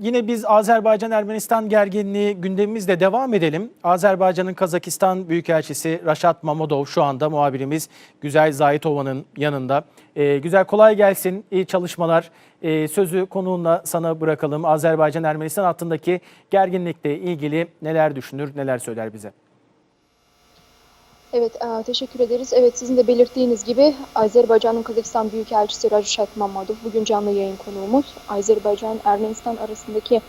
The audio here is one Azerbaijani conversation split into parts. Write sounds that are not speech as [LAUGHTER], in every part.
Yine biz Azerbaycan-Ermenistan gerginliği gündemimizle devam edelim. Azerbaycan'ın Kazakistan Büyükelçisi Raşat Mamodov şu anda muhabirimiz Güzel Zahitova'nın yanında. Ee, güzel kolay gelsin, iyi çalışmalar. Ee, sözü konuğunla sana bırakalım. Azerbaycan-Ermenistan hattındaki gerginlikle ilgili neler düşünür, neler söyler bize? Evet, e, teşekkür ederiz. Evet, sizin de belirttiğiniz gibi Azerbaycan'ın Kazakistan Büyükelçisi Rajat Mamadov bugün canlı yayın konuğumuz. Azerbaycan-Ermenistan arasındaki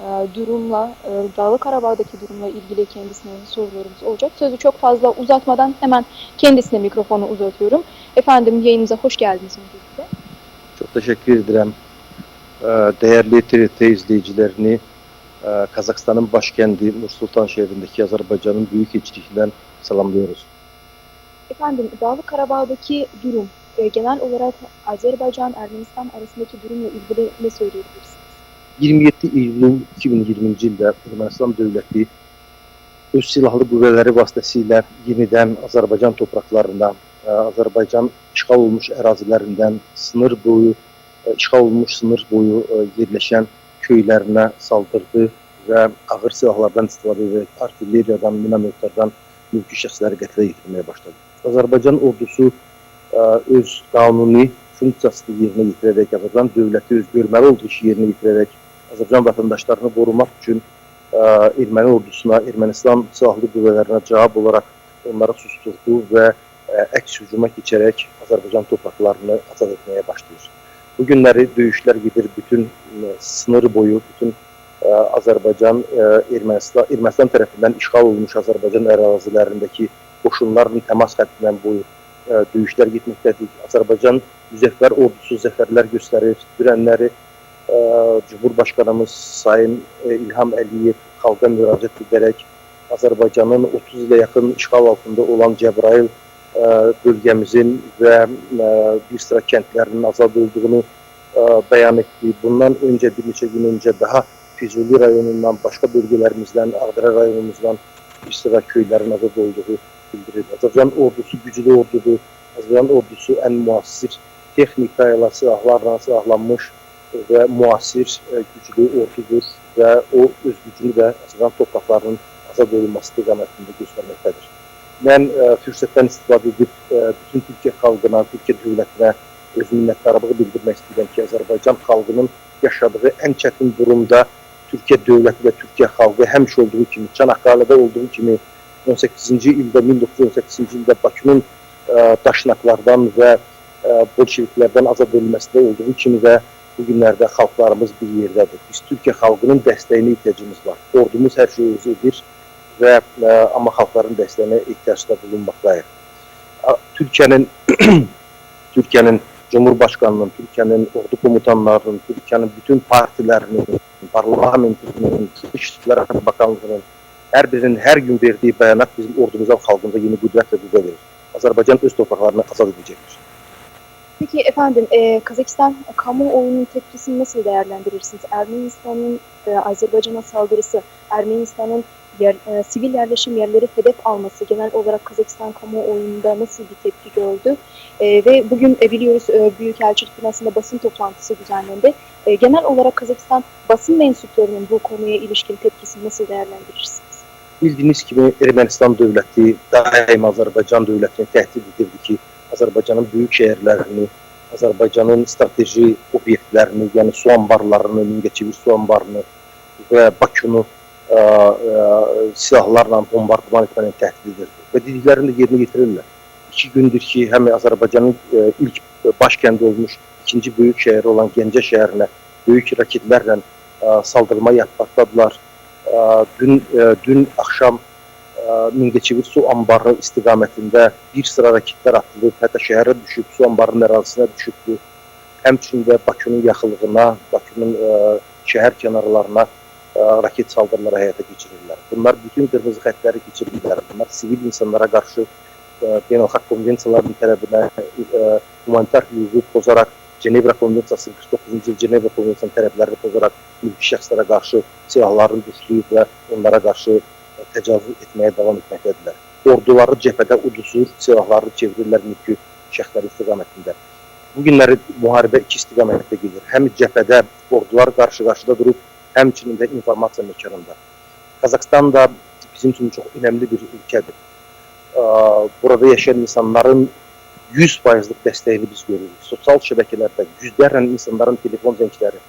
e, durumla, e, Dağlı Karabağ'daki durumla ilgili kendisine sorularımız olacak. Sözü çok fazla uzatmadan hemen kendisine mikrofonu uzatıyorum. Efendim yayınımıza hoş geldiniz öncelikle. Çok teşekkür ederim. Ee, Değerli TRT izleyicilerini e, Kazakistan'ın başkenti Nur Sultan şehrindeki Azerbaycan'ın büyük elçiliğinden selamlıyoruz. Efendim Dağlı Karabağ'daki durum, e, genel olarak Azerbaycan-Ermenistan arasındaki durumla ilgili ne söyleyebilirsiniz? 27 iyul 2020 ildə Ermənistan dövləti öz silahlı qüvvələri vasitəsilə yenidən Azərbaycan torpaqlarına, e, Azərbaycan işğal olmuş ərazilərindən sınır boyu e, işğal olmuş sınır boyu yerləşən köylərinə saldırdı və ağır silahlardan istifadə edərək artilleriyadan, minametlərdən mülki şəxsləri qətlə yetirməyə başladı. Azərbaycan ordusu e, öz qanuni funksiyasını yerinə yetirərək, Azərbaycan dövləti öz görməli olduğu işi yerinə yetirərək Azərbaycan vətəndaşlarını qorumaq üçün ə, erməni ordusuna, Ermənistan silahlı qüvvələrinə cavab olaraq onları susturdu və ə, əks hücuma keçərək Azərbaycan torpaqlarını azad etməyə başlayır. Bu günləri döyüşlər gedir bütün ə, sınır boyu, bütün ə, Azərbaycan ə, Ermənistan Ermənistan tərəfindən işğal olunmuş Azərbaycan ərazilərindəki qoşunların təmas xəttindən boyu ə, döyüşlər getməkdədir. Azərbaycan müzəffər ordusu zəfərlər göstərir, dürənləri Cumhurbaşqanımız Sayın İlham Əliyev xalqa müraciət edərək Azərbaycanın 30 ilə yaxın işğal altında olan Cəbrayıl bölgəmizin və bir sıra kəndlərinin azad olduğunu bəyan etdi. Bundan öncə bir neçə gün öncə daha Füzuli rayonundan, başqa bölgələrimizdən, Ağdərə rayonumuzdan bir sıra köylərin azad olduğu bildirildi. Azərbaycan ordusu güclü ordudur. Azərbaycan ordusu ən müasir texnika ilə, silahlarla silahlanmış və müasir ə, güclü ordudur və o öz gücünü də Azərbaycan torpaqlarının azad olunması istiqamətində göstərməkdədir. Mən ə, fürsətdən istifadə edib ə, bütün Türkiyə xalqına, Türkiyə dövlətinə öz minnətdarlığı bildirmək istəyirəm ki, Azərbaycan xalqının yaşadığı ən çətin durumda Türkiyə dövləti və Türkiyə xalqı həmişə olduğu kimi, Çanaqqale'də olduğu kimi 18-ci ildə, 1918-ci ildə Bakının ə, daşnaqlardan və ə, bolşeviklərdən azad edilməsində olduğu kimi də bu günlərdə xalqlarımız bir yerdədir. Biz Türkiyə xalqının dəstəyinə ehtiyacımız var. Ordumuz hər şeyi özü edir və ə, amma xalqların dəstəyinə ehtiyacda bulunmaqdayıq. Türkiyənin [CLEARS THROAT] Türkiyənin Cumhurbaşqanının, Türkiyənin ordu komutanlarının, Türkiyənin bütün partilərinin, parlamentinin, İşçilər Bakanlığının hər birinin hər gün verdiyi bəyanat bizim ordumuza, xalqımıza yeni qüdrət və qüvvə verir. Azərbaycan öz torpaqlarını azad edəcəkdir. Peki efendim, e, Kazakistan kamuoyunun tepkisini nasıl değerlendirirsiniz? Ermenistan'ın e, Azerbaycan'a saldırısı, Ermenistan'ın yer, e, sivil yerleşim yerleri hedef alması genel olarak Kazakistan kamuoyunda nasıl bir tepki gördü? E, ve bugün e, biliyoruz e, Büyükelçilik binasında basın toplantısı düzenlendi. E, genel olarak Kazakistan basın mensuplarının bu konuya ilişkin tepkisini nasıl değerlendirirsiniz? Bildiyiniz kimi Ermənistan dövləti daim Azərbaycan dövlətini təhdid edirdi ki, Azərbaycanın böyük şəhərlərini, Azərbaycanın strateji obyektlərini, yəni su anbarlarını, Mingəçevir su anbarını və Bakını ə, ə, silahlarla bombardıman etməni təhdid edirdi. Və dediklərini də yerinə yetirirlər. İki gündür ki, həm Azərbaycanın ə, ilk başkəndi olmuş ikinci böyük şəhəri olan Gəncə şəhərinə böyük raketlərlə ə, saldırma yapmaqdadılar. Ə, Dün, ə, dün axşam Mingəçevir su anbarı istiqamətində bir sıra raketlər atılıb, hətta şəhərə düşüb, su anbarının ərazisinə düşübdü. Həmçinin də Bakının yaxınlığına, Bakının ə, şəhər kənarlarına raket saldırıları həyata keçirirlər. Bunlar bütün qırmızı xəttləri keçirirlər. Bunlar sivil insanlara qarşı ə, beynəlxalq konvensiyaların tələbinə, ə, humanitar hüququ pozaraq Cenevra Konvensiyası 49-cu il Cenevra Konvensiyasının tələblərini pozaraq mülki şəxslərə qarşı silahlarını düşürüb və onlara qarşı ə, təcavüz etməyə davam etməkdədirlər. Orduları cəbhədə udusur, silahlarını çevirirlər mülki şəxslər istiqamətində. Bu günləri müharibə iki istiqamətdə gedir. Həm cəbhədə ordular qarşı-qarşıda durub, həmçinin də informasiya məkanında. Kazakistan da bizim üçün çox önəmli bir ölkədir. Burada yaşayan insanların 100%lıq dəstəyini biz görürük. Sosial şəbəkələrdə yüzlərlə insanların telefon zəngləri,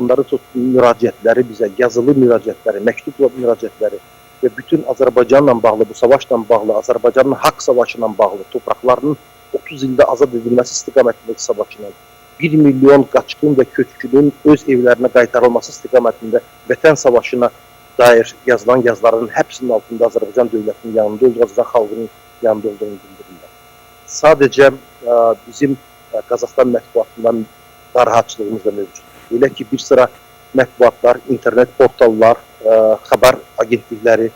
onların müraciətləri bizə, yazılı müraciətləri, məktubla müraciətləri və bütün Azərbaycanla bağlı, bu savaşla bağlı, Azərbaycanın haqq savaşıyla bağlı, torpaqlarının 30 ildə azad edilməsi istiqamətindəki savaşla 1 milyon qaçqın və köçkünün öz evlərinə qaytarılması istiqamətində vətən savaşına dair yazılan yazıların hepsinin altında Azərbaycan dövlətinin yanında olduğu, Azərbaycan xalqının yanında olduğunu bildirirlər. Sadəcə ə, bizim ə, Qazaxstan mətbuatından narahatçılığımız da mövcuddur. Elə ki, bir sıra mətbuatlar, internet portallar, ə, xəbər agentlikləri,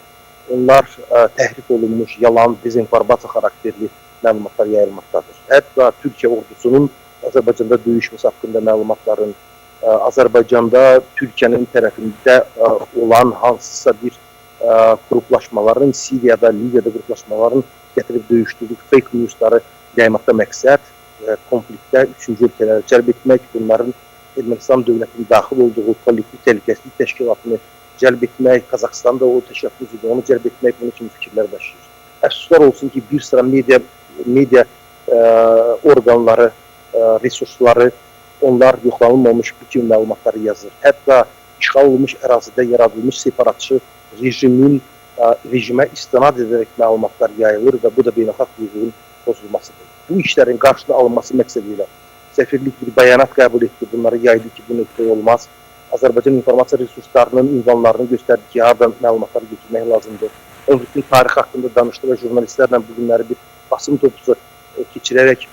onlar ə, təhrif olunmuş, yalan, dezinformasiya xarakterli məlumatlar yayılmaqdadır. Hətta Türkiyə ordusunun Azərbaycanda döyüşməsi haqqında məlumatların, ə, Azərbaycanda Türkiyənin tərəfində ə, olan hansısa bir ə, qruplaşmaların, Siriyada, Liviyada qruplaşmaların gətirib döyüşdüyü fake newsları yaymaqda məqsəd ə, konfliktdə üçüncü ölkələri cəlb etmək, bunların Ermənistan dövlətinin daxil olduğu kollektiv təhlükəsizlik təşkilatını cəlb etmək, Qazaxıstan da o təşkilatın üzvüdür, onu cəlb etmək bunun kimi fikirlər daşıyır. Əfsuslar olsun ki, bir sıra media media ə, orqanları, resursları onlar yoxlanılmamış kimi məlumatları yazır. Hətta işğal olunmuş ərazidə yaradılmış separatçı rejimin ə, rejimə istinad edərək məlumatlar yayılır və bu da beynəlxalq hüququn pozulmasıdır. Bu işlərin qarşısını alınması məqsədilə səfirlik bir bəyanat qəbul etdi, bunları yaydı ki, bu nöqtə olmaz. Azərbaycan informasiya resurslarının ünvanlarını göstərdi ki, hardan məlumatları götürmək lazımdır. Konfliktin tarixi haqqında danışdı və jurnalistlərlə bu günləri bir basın toplusu e, keçirərək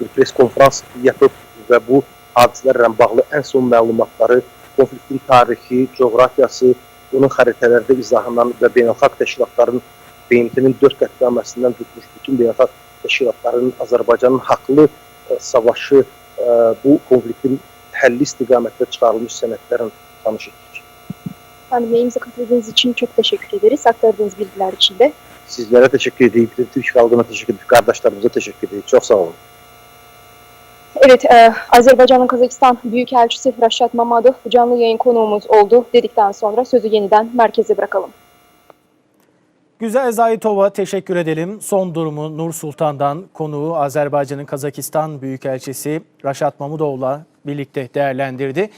bir pres konferans yapıb və bu hadisələrlə bağlı ən son məlumatları, konfliktin tarixi, coğrafiyası, bunun xəritələrdə izahından və beynəlxalq təşkilatların BMT-nin dörd qətnaməsindən tutmuş bütün beynəlxalq təşkilatların Azərbaycanın haqlı e, savaşı, e, bu konfliktin həlli istiqamətdə çıxarılmış sənədlərin tanış etdik. Efendim yayınımıza katıldığınız için çok teşekkür ederiz. Aktardığınız bilgiler için de. Sizlərə təşəkkür edirik, Türk xalqına təşəkkür edirik, qardaşlarımıza təşəkkür edirik. Çox sağ olun. Evet, e, Azerbaycan'ın Kazakistan Büyükelçisi Raşat Mamadov canlı yayın konuğumuz oldu dedikten sonra sözü yeniden merkeze bırakalım. Güzel Zayitova teşekkür edelim. Son durumu Nur Sultan'dan konuğu Azerbaycan'ın Kazakistan Büyükelçisi Raşat Mamudov'la birlikte değerlendirdi.